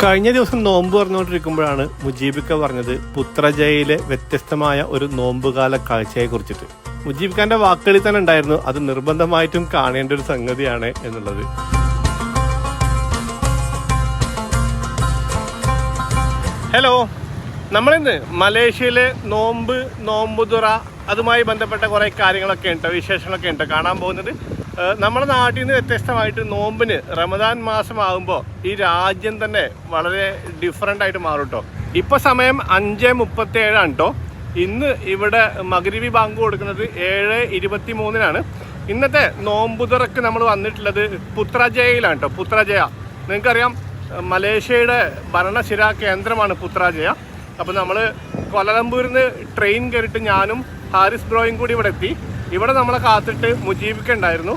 കഴിഞ്ഞ ദിവസം നോമ്പ് പറഞ്ഞുകൊണ്ടിരിക്കുമ്പോഴാണ് മുജീബിക്ക പറഞ്ഞത് പുത്രജയിലെ വ്യത്യസ്തമായ ഒരു നോമ്പുകാല കാഴ്ചയെ കുറിച്ചിട്ട് മുജീബിക്കാന്റെ വാക്കുകളിൽ തന്നെ ഉണ്ടായിരുന്നു അത് നിർബന്ധമായിട്ടും കാണേണ്ട ഒരു സംഗതിയാണ് എന്നുള്ളത്. ഹലോ നമ്മളിന്ന് മലേഷ്യയിലെ നോമ്പ് നോമ്പുതുറ അതുമായി ബന്ധപ്പെട്ട കുറേ കാര്യങ്ങളൊക്കെ ഉണ്ട് വിശേഷങ്ങളൊക്കെ ഉണ്ട്. കാണാൻ പോകുന്നത് നമ്മുടെ നാട്ടിൽ നിന്ന് വ്യത്യസ്തമായിട്ട് നോമ്പിന് റമദാൻ മാസമാകുമ്പോൾ ഈ രാജ്യം തന്നെ വളരെ ഡിഫറെന്റ് ആയിട്ട് മാറും കേട്ടോ ഇപ്പോൾ സമയം അഞ്ച് മുപ്പത്തി ഏഴാണ് കേട്ടോ ഇന്ന് ഇവിടെ മകരവി ബാങ്ക് കൊടുക്കുന്നത് ഏഴ് ഇരുപത്തി മൂന്നിനാണ് ഇന്നത്തെ നോമ്പുതുറക്ക് നമ്മൾ വന്നിട്ടുള്ളത് പുത്രജയയിലാണ് കേട്ടോ പുത്രജയ. നിങ്ങൾക്കറിയാം മലേഷ്യയുടെ ഭരണശിരാ കേന്ദ്രമാണ് പുത്രാജയ. അപ്പോൾ നമ്മൾ കൊലലമ്പൂരിൽ നിന്ന് ട്രെയിൻ കയറിയിട്ട് ഞാനും ഹാരിസ് ബ്രോയും കൂടി ഇവിടെ എത്തി. ഇവിടെ നമ്മളെ കാത്തിട്ട് മുജീബിക്കുണ്ടായിരുന്നു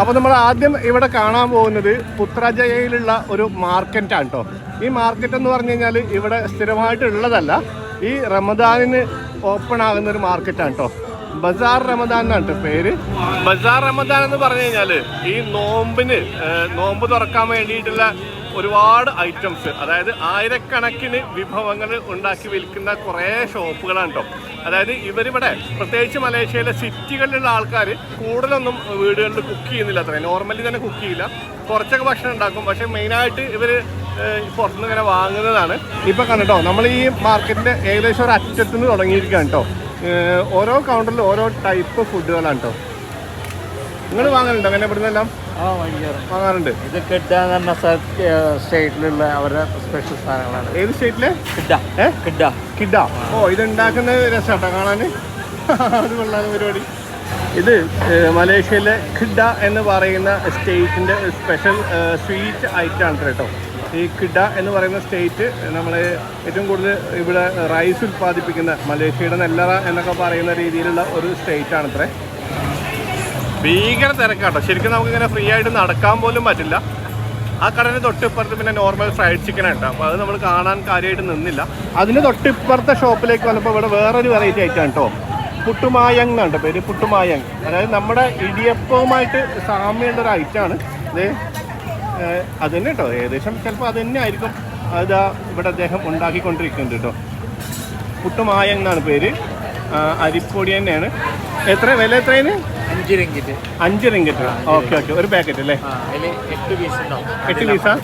അപ്പോൾ നമ്മൾ ആദ്യം ഇവിടെ കാണാൻ പോകുന്നത് പുത്രജയയിലുള്ള ഒരു മാർക്കറ്റാണ് കേട്ടോ ഈ മാർക്കറ്റ് എന്ന് പറഞ്ഞു കഴിഞ്ഞാൽ ഇവിടെ സ്ഥിരമായിട്ട് ഉള്ളതല്ല. ഈ റമദാനിന് ഓപ്പൺ ആകുന്ന ഒരു മാർക്കറ്റാണ് കേട്ടോ ബസാർ റമദാൻ എന്നാണ് പേര്. ബസാർ റമദാൻ എന്ന് പറഞ്ഞു കഴിഞ്ഞാൽ ഈ നോമ്പിന് നോമ്പ് തുറക്കാൻ വേണ്ടിയിട്ടുള്ള ഒരുപാട് ഐറ്റംസ് അതായത് ആയിരക്കണക്കിന് വിഭവങ്ങൾ ഉണ്ടാക്കി വിൽക്കുന്ന കുറേ ഷോപ്പുകളാണ് കേട്ടോ അതായത് ഇവരിവിടെ പ്രത്യേകിച്ച് മലേഷ്യയിലെ സിറ്റികളിലുള്ള ആൾക്കാർ കൂടുതലൊന്നും വീടുകളിൽ കുക്ക് ചെയ്യുന്നില്ല അത്ര. നോർമലി തന്നെ കുക്ക് ചെയ്യില്ല. കുറച്ചൊക്കെ ഭക്ഷണം ഉണ്ടാക്കും. പക്ഷെ മെയിനായിട്ട് ഇവർ പുറത്തുനിന്ന് ഇങ്ങനെ വാങ്ങുന്നതാണ്. ഇപ്പം കണ്ടോ നമ്മൾ ഈ മാർക്കറ്റിന്റെ ഏകദേശം ഒരു അറ്റത്തുനിന്ന് തുടങ്ങിയിരിക്കുകയാണ് കേട്ടോ ഓരോ കൗണ്ടറിലും ഓരോ ടൈപ്പ് ഫുഡുകളാണ് കേട്ടോ നിങ്ങൾ വാങ്ങലുണ്ടോ? അങ്ങനെ ഇവിടുന്നെല്ലാം ആ വാങ്ങാറുണ്ട്. ഇത് കിഡ എന്ന് പറഞ്ഞ സ്റ്റേറ്റിലുള്ള അവരുടെ സ്പെഷ്യൽ സാധനങ്ങളാണ്. ഏത് സ്റ്റേറ്റിലെ? കിഡ ഏ? കിഡ കിഡ ഓ ഇത് ഉണ്ടാക്കുന്ന രസമാട്ടോ കാണാൻ അത് കൊള്ളാതെ പരിപാടി. ഇത് മലേഷ്യയിലെ ഖിഡ എന്ന് പറയുന്ന സ്റ്റേറ്റിന്റെ സ്പെഷ്യൽ സ്വീറ്റ് ഐറ്റം ആണ് കേട്ടോ. ഈ ഖിഡ എന്ന് പറയുന്ന സ്റ്റേറ്റ് നമ്മൾ ഏറ്റവും കൂടുതൽ ഇവിടെ റൈസ് ഉൽപ്പാദിപ്പിക്കുന്ന മലേഷ്യയുടെ നെല്ലറ എന്നൊക്കെ പറയുന്ന രീതിയിലുള്ള ഒരു സ്റ്റേറ്റ് ആണ് അത്രേ ഭീകര തിരക്കാട്ടോ. ശരിക്കും നമുക്ക് ഇങ്ങനെ ഫ്രീ ആയിട്ട് നടക്കാൻ പോലും പറ്റില്ല. ആ കടന് തൊട്ടിപ്പുറത്ത് പിന്നെ നോർമൽ ഫ്രൈഡ് ചിക്കൻ ഉണ്ട് അപ്പോൾ അത് നമ്മൾ കാണാൻ കാര്യമായിട്ട് നിന്നില്ല. അതിന് തൊട്ടിപ്പുറത്തെ ഷോപ്പിലേക്ക് വന്നപ്പോൾ ഇവിടെ വേറൊരു വെറൈറ്റി ആയിട്ടാണ് കേട്ടോ പുട്ടുമായങ് എന്നുണ്ട് പേര് പുട്ടുമായങ് അതായത് നമ്മുടെ ഇടിയപ്പവുമായിട്ട് സാമ്യമുള്ള ഒരു ഐറ്റമാണ് ഇത് അത് തന്നെ കേട്ടോ ഏകദേശം ചിലപ്പോൾ അത് തന്നെ ആയിരിക്കും. അത് ഇവിടെ അദ്ദേഹം ഉണ്ടാക്കിക്കൊണ്ടിരിക്കുന്നുണ്ട് കേട്ടോ പുട്ടുമായങ് എന്നാണ് പേര്. അരിപ്പൊടി തന്നെയാണ്. എത്ര വില എത്രയാണ്? അഞ്ച് രംഗിറ്റ് അഞ്ച് ഓക്കെ ഓക്കെ. ഒരു പാക്കറ്റ് അല്ലേ? എട്ട് പീസ് എട്ട് പീസാ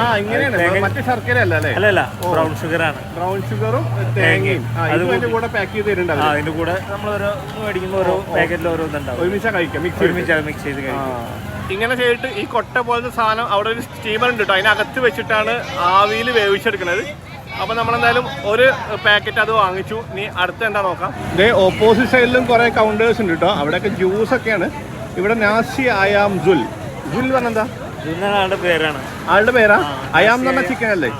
ആ? ഇങ്ങനെയാണ്. മറ്റേ ശർക്കര അല്ല ബ്രൗൺ ഷുഗർ ആണ്. ബ്രൗൺ ഷുഗറും തേങ്ങയും. അതിന്റെ കൂടെ പാക്ക് ചെയ്ത് ആ തരുന്നുണ്ടാവും അതിന്റെ കൂടെ നമ്മൾ ഓരോ മേടിക്കുമ്പോൾ ഓരോ പാക്കറ്റിൽ ഓരോ ഇതുണ്ടാവും. ഒരുമിച്ചാ കഴിക്കാം മിക്സ് ഒരുമിച്ച് അത് മിക്സ് ചെയ്ത് കഴിക്കും ഇങ്ങനെ ചെയ്തിട്ട് ഈ കൊട്ട പോലത്തെ സാധനം അവിടെ ഒരു സ്റ്റീമർ ഉണ്ട് കേട്ടോ അതിനകത്ത് വെച്ചിട്ടാണ് ആവിയിൽ വേവിച്ചെടുക്കുന്നത് അപ്പൊ നമ്മളെന്തായാലും ഒരു പാക്കറ്റ് അത് വാങ്ങിച്ചു. നീ അടുത്ത എന്താ നോക്കാം. ഇതേ ഓപ്പോസിറ്റ് സൈഡിലും കുറെ കൗണ്ടേഴ്സ് ഉണ്ട് കേട്ടോ അവിടെയൊക്കെ ജ്യൂസ് ഒക്കെയാണ്. ഇവിടെ നാസി അയാം ജുൽ. ജുൽ പറഞ്ഞെന്താ ആളുടെ പേരാണ്. ആളുടെ പേരാ? അയാം എന്ന് പറഞ്ഞ ചിക്കൻ അല്ലേ?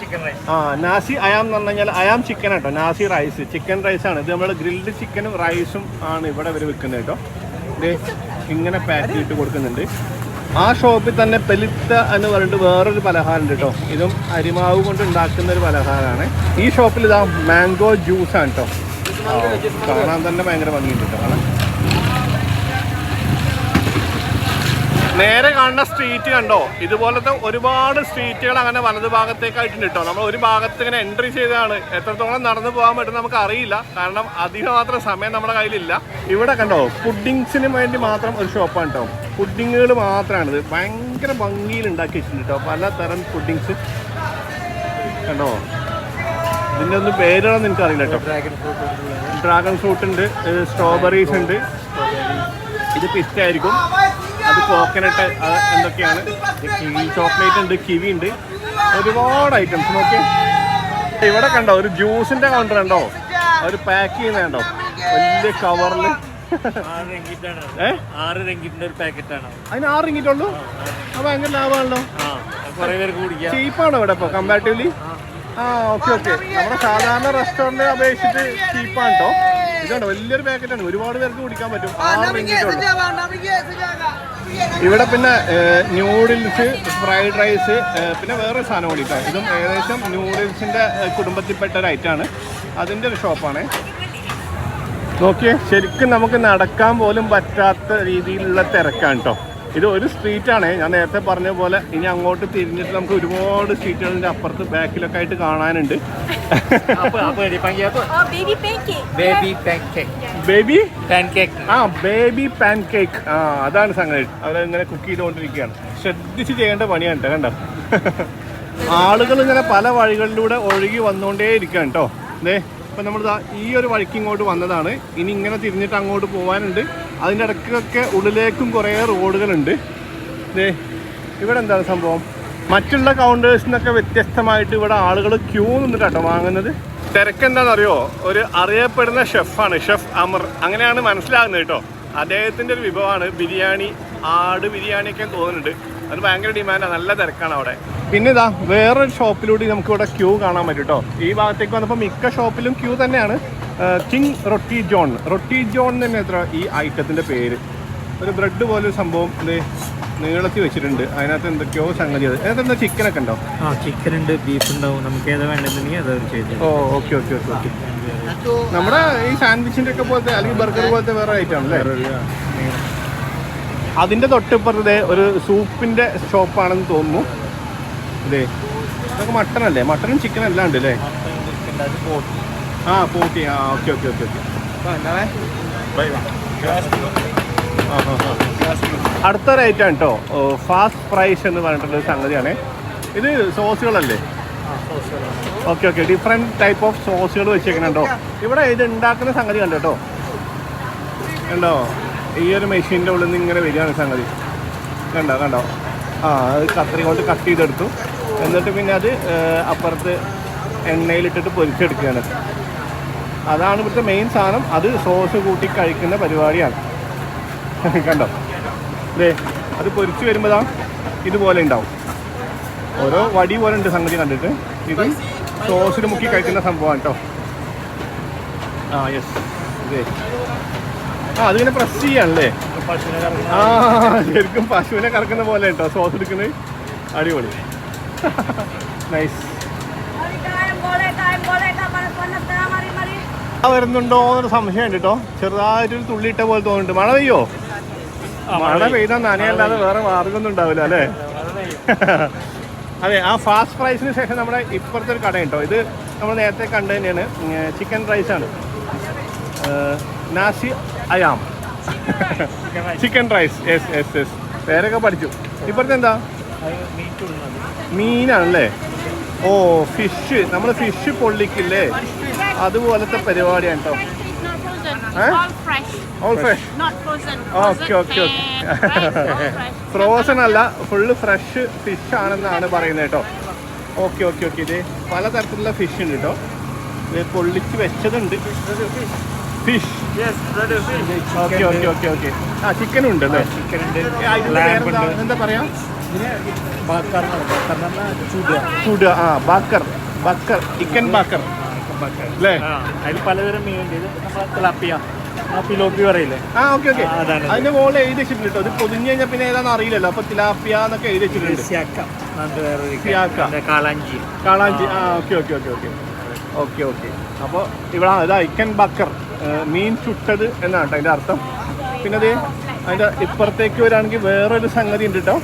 ചിക്കൻ റൈസ് ആ നാസി അയാം എന്ന് പറഞ്ഞു കഴിഞ്ഞാൽ അയാം ചിക്കൻ കേട്ടോ നാസി റൈസ് ചിക്കൻ റൈസ് ആണ്. ഇത് നമ്മൾ ഗ്രിൽഡ് ചിക്കനും റൈസും ആണ് ഇവിടെ ഇവർ വിൽക്കുന്നത് കേട്ടോ ഇത് ഇങ്ങനെ പാക്ക് ചെയ്തിട്ട് കൊടുക്കുന്നുണ്ട്. ആ ഷോപ്പിൽ തന്നെ പെലിത്ത എന്ന് പറഞ്ഞിട്ട് വേറൊരു പലഹാരം ഉണ്ട് കേട്ടോ. ഇതും അരിമാവ് കൊണ്ട് ഉണ്ടാക്കുന്ന ഒരു പലഹാരമാണ്. ഈ ഷോപ്പിൽ ഇതാ മാംഗോ ജ്യൂസ് ആണ് കേട്ടോ. കാണാൻ തന്നെ ഭയങ്കര ഭംഗിയുണ്ട് കേട്ടോ. നേരെ കാണുന്ന സ്ട്രീറ്റ് കണ്ടോ? ഇതുപോലത്തെ ഒരുപാട് സ്ട്രീറ്റുകൾ അങ്ങനെ വലതു ഭാഗത്തേക്കായിട്ടുണ്ട് കേട്ടോ നമ്മൾ ഒരു ഭാഗത്ത് ഇങ്ങനെ എൻട്രി ചെയ്തതാണ്. എത്രത്തോളം നടന്നു പോകാൻ പറ്റും നമുക്ക് അറിയില്ല. കാരണം അധികം മാത്രം സമയം നമ്മുടെ കയ്യിലില്ല. ഇവിടെ കണ്ടോ പുഡിങ്സിന് വേണ്ടി മാത്രം ഒരു ഷോപ്പാണ് കേട്ടോ പുഡിങ്ങുകൾ മാത്രമാണിത് ഭയങ്കര ഭംഗിയിൽ ഉണ്ടാക്കി വെച്ചിട്ടുണ്ട് കേട്ടോ പലതരം പുഡിങ്സ് കണ്ടോ? ഇതിന്റെ ഒന്നും പേരുകളൊന്നും എനിക്കറിയില്ല കേട്ടോ ഡ്രാഗൺ ഫ്രൂട്ട് ഡ്രാഗൺ ഫ്രൂട്ട് ഉണ്ട് സ്ട്രോബെറീസ് ഉണ്ട്. ഇത് പിസ്റ്റ ആയിരിക്കും. അത് കോക്കനട്ട് എന്തൊക്കെയാണ്? കിവി ചോക്ലേറ്റ് ഉണ്ട് കിവി ഉണ്ട്. ഒരുപാട് ഐറ്റംസ് നോക്കിയേ. ഇവിടെ കണ്ടോ ഒരു ജ്യൂസിന്റെ കൗണ്ടർ ഉണ്ടോ ഒരു പാക്ക് ചെയ്യുന്ന കണ്ടോ? വലിയ കവറിൽ അതിന് ആറ് റിങ്കിട്ടുള്ളൂ അപ്പൊ ഭയങ്കര ലാഭമാണല്ലോ ചീപ്പാണോ ഇവിടെ ഇപ്പൊ കമ്പാരിറ്റീവ്ലി ആ. ഓക്കെ ഓക്കെ നമ്മുടെ സാധാരണ റെസ്റ്റോറന്റ് അപേക്ഷിച്ചിട്ട് ചീപ്പാണ് കേട്ടോ ഇതുണ്ട് വലിയൊരു പാക്കറ്റാണ് ഒരുപാട് പേർക്ക് കുടിക്കാൻ പറ്റും. ആറ് റിങ്കിട്ടുള്ളൂ ഇവിടെ പിന്നെ ന്യൂഡിൽസ് ഫ്രൈഡ് റൈസ് പിന്നെ വേറെ സാധനം കൂടി ഇതും ഏകദേശം ന്യൂഡിൽസിന്റെ കുടുംബത്തിൽപ്പെട്ട ഒരു ഐറ്റമാണ് അതിന്റെ ഒരു ഷോപ്പാണ് നോക്കിയേ ശരിക്കും നമുക്ക് നടക്കാൻ പോലും പറ്റാത്ത രീതിയിലുള്ള തിരക്കാണ് കേട്ടോ ഇത് ഒരു സ്ട്രീറ്റാണ് ഞാൻ നേരത്തെ പറഞ്ഞ പോലെ ഇനി അങ്ങോട്ട് തിരിഞ്ഞിട്ട് നമുക്ക് ഒരുപാട് സ്ട്രീറ്റുകളിന്റെ അപ്പുറത്ത് ബാക്കിലൊക്കെ ആയിട്ട് കാണാനുണ്ട്? Oh, ബേബി പാൻകേക്ക് ആ ബേബി പാൻകേക്ക് ആ അതാണ് സംഗതി. അവരിങ്ങനെ കുക്ക് ചെയ്തുകൊണ്ടിരിക്കുകയാണ്. ശ്രദ്ധിച്ച് ചെയ്യേണ്ട പണിയാണ് കേട്ടോ കണ്ടോ? ആളുകൾ ഇങ്ങനെ പല വഴികളിലൂടെ ഒഴുകി വന്നുകൊണ്ടേ ഇരിക്കുകയാണ് കേട്ടോ അതെ ഇപ്പം നമ്മൾ ഈ ഒരു വഴിക്ക് ഇങ്ങോട്ട് വന്നതാണ്. ഇനി ഇങ്ങനെ തിരിഞ്ഞിട്ട് അങ്ങോട്ട് പോകാനുണ്ട് അതിന്റെ ഇടയ്ക്കൊക്കെ ഉള്ളിലേക്കും കുറേ റോഡുകളുണ്ട്. ദേ ഇവിടെ എന്താണ് സംഭവം? മറ്റുള്ള കൗണ്ടേഴ്സിൽ നിന്നൊക്കെ വ്യത്യസ്തമായിട്ട് ഇവിടെ ആളുകൾ ക്യൂ നിന്നിട്ടാട്ടോ വാങ്ങുന്നത്. തിരക്കെന്താണെന്നറിയോ ഒരു അറിയപ്പെടുന്ന ഷെഫാണ് ഷെഫ് അമർ. അങ്ങനെയാണ് മനസ്സിലാകുന്നത് കേട്ടോ അദ്ദേഹത്തിന്റെ ഒരു വിഭവമാണ് ബിരിയാണി ആട് ബിരിയാണിയൊക്കെ തോന്നുന്നുണ്ട്. അത് ഭയങ്കര ഡിമാൻഡാണ് നല്ല തിരക്കാണ് അവിടെ. പിന്നെ ഇതാ വേറൊരു ഷോപ്പിലൂടെ നമുക്ക് ഇവിടെ ക്യൂ കാണാൻ പറ്റും കേട്ടോ ഈ ഭാഗത്തേക്ക് വന്നപ്പോൾ മിക്ക ഷോപ്പിലും ക്യൂ തന്നെയാണ്. കിങ് റൊട്ടി ജോൺ. റൊട്ടി ജോൺ തന്നെ എത്ര ഈ ഐറ്റത്തിന്റെ പേര്. ഒരു ബ്രെഡ് പോലെ ഒരു സംഭവം ഇത് നീളത്തിൽ വെച്ചിട്ടുണ്ട്. അതിനകത്ത് എന്തൊക്കെയോ സംഗതി അത്. അതിനകത്ത് എന്താ ചിക്കനൊക്കെ ഉണ്ടോ? ആ ചിക്കൻ ഉണ്ട് ബീഫ് ഉണ്ടാവും. നമുക്ക് ഏതാ വേണ്ടതെന്നുണ്ടെങ്കിൽ അത് ചെയ്തു ഓ ഓക്കെ ഓക്കെ ഓക്കെ ഓക്കെ നമ്മുടെ ഈ സാൻഡ്വിച്ചിന്റെ ഒക്കെ പോലത്തെ അല്ലെങ്കിൽ ബർഗർ പോലത്തെ വേറെ ഐറ്റം ആണല്ലേ? അതിന്റെ തൊട്ടിപ്പുറത്തെ ഒരു സൂപ്പിന്റെ ഷോപ്പാണെന്ന് തോന്നുന്നു. ഇതേ ഇതൊക്കെ മട്ടൺ അല്ലേ? മട്ടനും ചിക്കനും എല്ലാം ഉണ്ട്. അല്ലേ ആ പോട്ടി ആ ഓക്കെ ഓക്കെ ഓക്കെ ഓക്കെ. അടുത്ത ഐറ്റം കേട്ടോ ഫാസ്റ്റ് പ്രൈസ് എന്ന് പറഞ്ഞിട്ടുള്ള സംഗതിയാണ്. ഇത് സോസുകളല്ലേ? Okay okay. Different type of സോസുകൾ വെച്ചേക്കുന്നുണ്ടോ ഇവിടെ ഇത് ഉണ്ടാക്കുന്ന സംഗതി കണ്ടോ കേട്ടോ കണ്ടോ? ഈ ഒരു മെഷീന്റെ ഉള്ളിൽ നിന്ന് ഇങ്ങനെ വരികയാണ് സംഗതി. കണ്ടോ കണ്ടോ? ആ അത് കത്രി കൊണ്ട് കട്ട് ചെയ്തെടുത്തു. എന്നിട്ട് പിന്നെ അത് അപ്പുറത്ത് എണ്ണയിലിട്ടിട്ട് പൊരിച്ചെടുക്കുകയാണ്. അതാണ് ഇവിടുത്തെ മെയിൻ സാധനം. അത് സോസ് കൂട്ടി കഴിക്കുന്ന പരിപാടിയാണ്. കണ്ടോ? ദേ അത് പൊരിച്ച് വരുമ്പോഴാ ഇതുപോലെ ഉണ്ടാവും. ഓരോ വടി പോലെ ഉണ്ട് സംഗതി കണ്ടിട്ട്. ഇത് സോസിൽ മുക്കി കഴിക്കുന്ന സംഭവമാണ് കേട്ടോ. ആ യെസ് ഇതേ ആ അതിങ്ങനെ പ്രസ് ചെയ്യാണല്ലേ? ആ ശരിക്കും പശുവിനെ കറക്കുന്ന പോലെ കേട്ടോ സോസ് എടുക്കുന്നത്? അടിപൊളി. നൈസ് വരുന്നുണ്ടോ എന്നൊരു സംശയമുണ്ട് കേട്ടോ ചെറുതായിട്ടൊരു തുള്ളിയിട്ട പോലെ തോന്നുന്നുണ്ട്. മഴ പെയ്യോ? മഴ പെയ്താൽ നനയല്ലാതെ വേറെ മാർഗമൊന്നും ഉണ്ടാവില്ല അല്ലേ? അതെ ആ ഫാസ്റ്റ് ഫ്രൈസിന് ശേഷം നമ്മുടെ ഇപ്പുറത്തെ ഒരു കട കേട്ടോ ഇത് നമ്മൾ നേരത്തെ കണ്ടു തന്നെയാണ്. ചിക്കൻ റൈസ് ആണ്. നാസി I am. Chicken rice yes yes yes പേരൊക്കെ പഠിച്ചു. ഇപ്പുറത്തെ എന്താ? മീനാണല്ലേ? ഓ ഫിഷ് നമ്മൾ ഫിഷ് പൊള്ളിക്കില്ലേ? അതുപോലത്തെ പരിപാടിയാണ് കേട്ടോ? All fresh fresh, all fresh. Frozen അല്ല ഫുള്ള് ഫ്രഷ് ഫിഷ് ആണെന്നാണ് പറയുന്നത് കേട്ടോ ഓക്കെ ഓക്കെ ഓക്കെ ഇത് പലതരത്തിലുള്ള ഫിഷ് ഉണ്ട് കേട്ടോ ഇത് പൊള്ളിച്ച് വെച്ചതുണ്ട്. Fish okay okay okay okay ആ ചിക്കനും ഉണ്ട് അല്ലേ? ചിക്കൻ ഉണ്ട്. എന്താ പറയാ? ചൂട ആ ബക്കർ. ബക്കർ. ചിക്കൻ ബക്കർ. അല്ലേ ആ അതിൽ പലതരം മീനുണ്ട് ഇത് നമ്മളെ തിലാപ്പിയ ആ പിലോപ്പി പറയില്ലേ? ആ ഓക്കെ ഓക്കെ. അതാണ്. അതിന്റെ മുകളിൽ എഴുതി വെച്ചിട്ടുണ്ട് കേട്ടോ. ഇത് പൊതിഞ്ഞ് കഴിഞ്ഞാൽ പിന്നെ ഏതാണെന്ന് അറിയില്ലല്ലോ. അപ്പൊ തിലാപ്പിയ എന്നൊക്കെ എഴുതി വെച്ചിട്ടുണ്ട്. കാളാഞ്ചി. കാളാഞ്ചി. ആ. Okay okay okay okay. Okay okay. അപ്പോൾ ഇവിടെ ഇത് ഐക്കൻ ബക്കർ. മീൻ ചുട്ടത് എന്നാണ് കേട്ടോ അതിന്റെ അർത്ഥം. പിന്നെ അത് അതിന്റെ ഇപ്പുറത്തേക്ക് വരാണെങ്കിൽ വേറൊരു സംഗതി ഉണ്ട് കേട്ടോ.